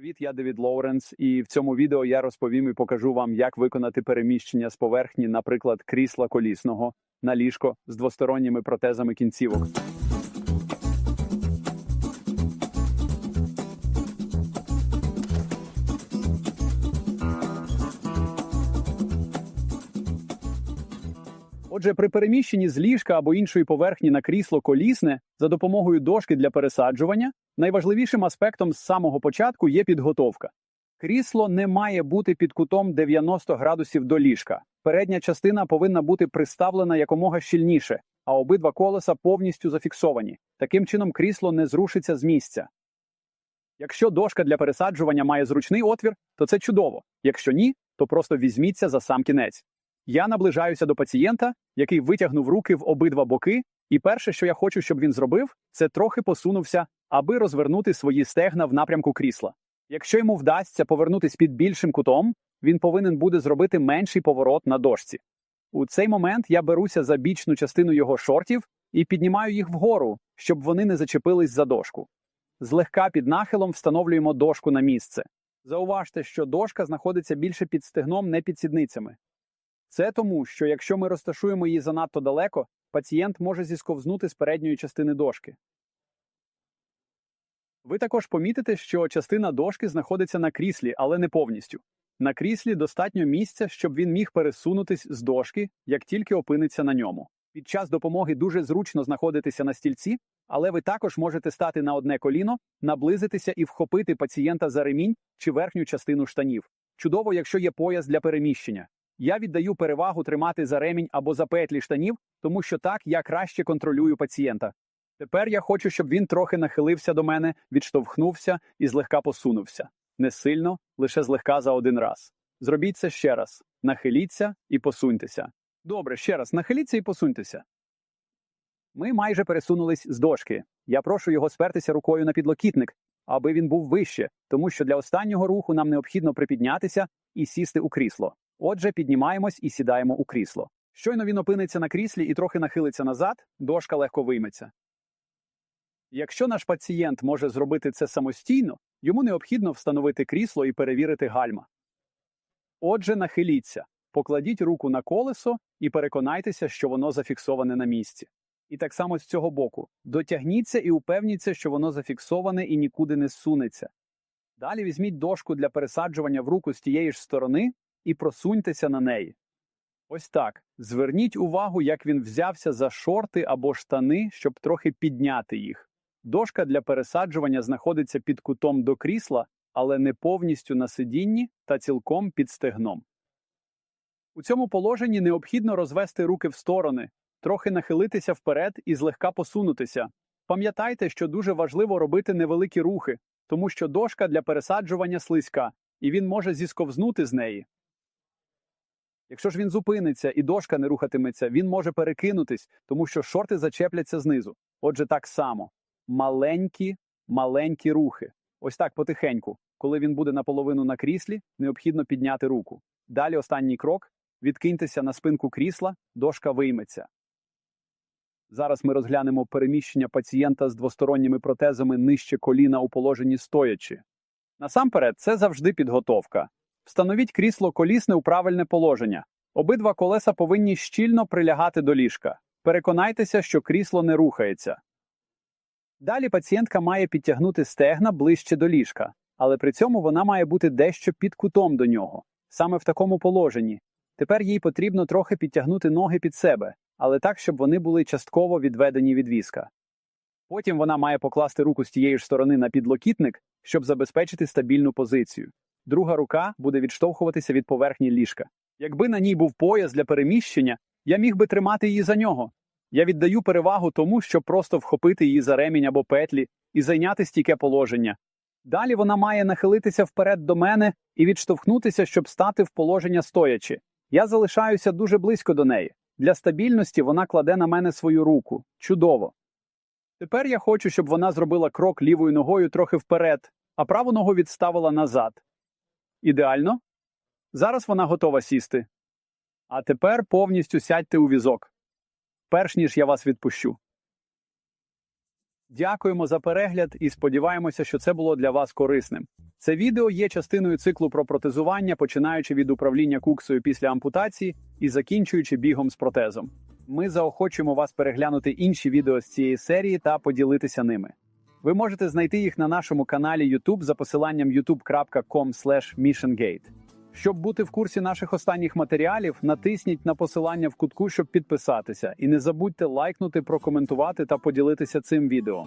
Привіт, я Девід Лоуренс, і в цьому відео я розповім і покажу вам, як виконати переміщення з поверхні, наприклад, крісла колісного на ліжко з двосторонніми протезами кінцівок. Отже, при переміщенні з ліжка або іншої поверхні на крісло колісне за допомогою дошки для пересаджування найважливішим аспектом з самого початку є підготовка. Крісло не має бути під кутом 90 градусів до ліжка. Передня частина повинна бути приставлена якомога щільніше, а обидва колеса повністю зафіксовані. Таким чином, крісло не зрушиться з місця. Якщо дошка для пересаджування має зручний отвір, то це чудово. Якщо ні, то просто візьміться за сам кінець. Я наближаюся до пацієнта, який витягнув руки в обидва боки, і перше, що я хочу, щоб він зробив, це трохи посунувся, аби розвернути свої стегна в напрямку крісла. Якщо йому вдасться повернутись під більшим кутом, він повинен буде зробити менший поворот на дошці. У цей момент я беруся за бічну частину його шортів і піднімаю їх вгору, щоб вони не зачепились за дошку. Злегка під нахилом встановлюємо дошку на місце. Зауважте, що дошка знаходиться більше під стегном, не під сідницями. Це тому, що якщо ми розташуємо її занадто далеко, пацієнт може зісковзнути з передньої частини дошки. Ви також помітите, що частина дошки знаходиться на кріслі, але не повністю. На кріслі достатньо місця, щоб він міг пересунутись з дошки, як тільки опиниться на ньому. Під час допомоги дуже зручно знаходитися на стільці, але ви також можете стати на одне коліно, наблизитися і вхопити пацієнта за ремінь чи верхню частину штанів. Чудово, якщо є пояс для переміщення. Я віддаю перевагу тримати за ремінь або за петлі штанів, тому що так я краще контролюю пацієнта. Тепер я хочу, щоб він трохи нахилився до мене, відштовхнувся і злегка посунувся. Не сильно, лише злегка за один раз. Зробіть це ще раз. Нахиліться і посуньтеся. Добре, ще раз, нахиліться і посуньтеся. Ми майже пересунулись з дошки. Я прошу його спертися рукою на підлокітник, аби він був вище, тому що для останнього руху нам необхідно припіднятися і сісти у крісло. Отже, піднімаємось і сідаємо у крісло. Щойно він опиниться на кріслі і трохи нахилиться назад, дошка легко вийметься. Якщо наш пацієнт може зробити це самостійно, йому необхідно встановити крісло і перевірити гальма. Отже, нахиліться, покладіть руку на колесо і переконайтеся, що воно зафіксоване на місці. І так само з цього боку. Дотягніться і упевніться, що воно зафіксоване і нікуди не зсунеться. Далі візьміть дошку для пересаджування в руку з тієї ж сторони і просуньтеся на неї. Ось так. Зверніть увагу, як він взявся за шорти або штани, щоб трохи підняти їх. Дошка для пересаджування знаходиться під кутом до крісла, але не повністю на сидінні та цілком під стегном. У цьому положенні необхідно розвести руки в сторони, трохи нахилитися вперед і злегка посунутися. Пам'ятайте, що дуже важливо робити невеликі рухи, тому що дошка для пересаджування слизька, і він може зісковзнути з неї. Якщо ж він зупиниться і дошка не рухатиметься, він може перекинутись, тому що шорти зачепляться знизу. Отже, так само маленькі, маленькі рухи. Ось так потихеньку. Коли він буде наполовину на кріслі, необхідно підняти руку. Далі останній крок відкиньтеся на спинку крісла, дошка вийметься. Зараз ми розглянемо переміщення пацієнта з двосторонніми протезами нижче коліна у положенні стоячи. Насамперед, це завжди підготовка. Встановіть крісло колісне у правильне положення. Обидва колеса повинні щільно прилягати до ліжка. Переконайтеся, що крісло не рухається. Далі пацієнтка має підтягнути стегна ближче до ліжка, але при цьому вона має бути дещо під кутом до нього, саме в такому положенні. Тепер їй потрібно трохи підтягнути ноги під себе, але так, щоб вони були частково відведені від візка. Потім вона має покласти руку з тієї ж сторони на підлокітник, щоб забезпечити стабільну позицію. Друга рука буде відштовхуватися від поверхні ліжка. Якби на ній був пояс для переміщення, я міг би тримати її за нього. Я віддаю перевагу тому, щоб просто вхопити її за ремінь або петлі і зайняти стійке положення. Далі вона має нахилитися вперед до мене і відштовхнутися, щоб стати в положення стоячи. Я залишаюся дуже близько до неї. Для стабільності вона кладе на мене свою руку. Чудово. Тепер я хочу, щоб вона зробила крок лівою ногою трохи вперед, а праву ногу відставила назад. Ідеально? Зараз вона готова сісти. А тепер повністю сядьте у візок, перш ніж я вас відпущу. Дякуємо за перегляд і сподіваємося, що це було для вас корисним. Це відео є частиною циклу про протезування, починаючи від управління куксою після ампутації і закінчуючи бігом з протезом. Ми заохочуємо вас переглянути інші відео з цієї серії та поділитися ними. Ви можете знайти їх на нашому каналі YouTube за посиланням youtube.com. Щоб бути в курсі наших останніх матеріалів, натисніть на посилання в кутку, щоб підписатися, і не забудьте лайкнути, прокоментувати та поділитися цим відео.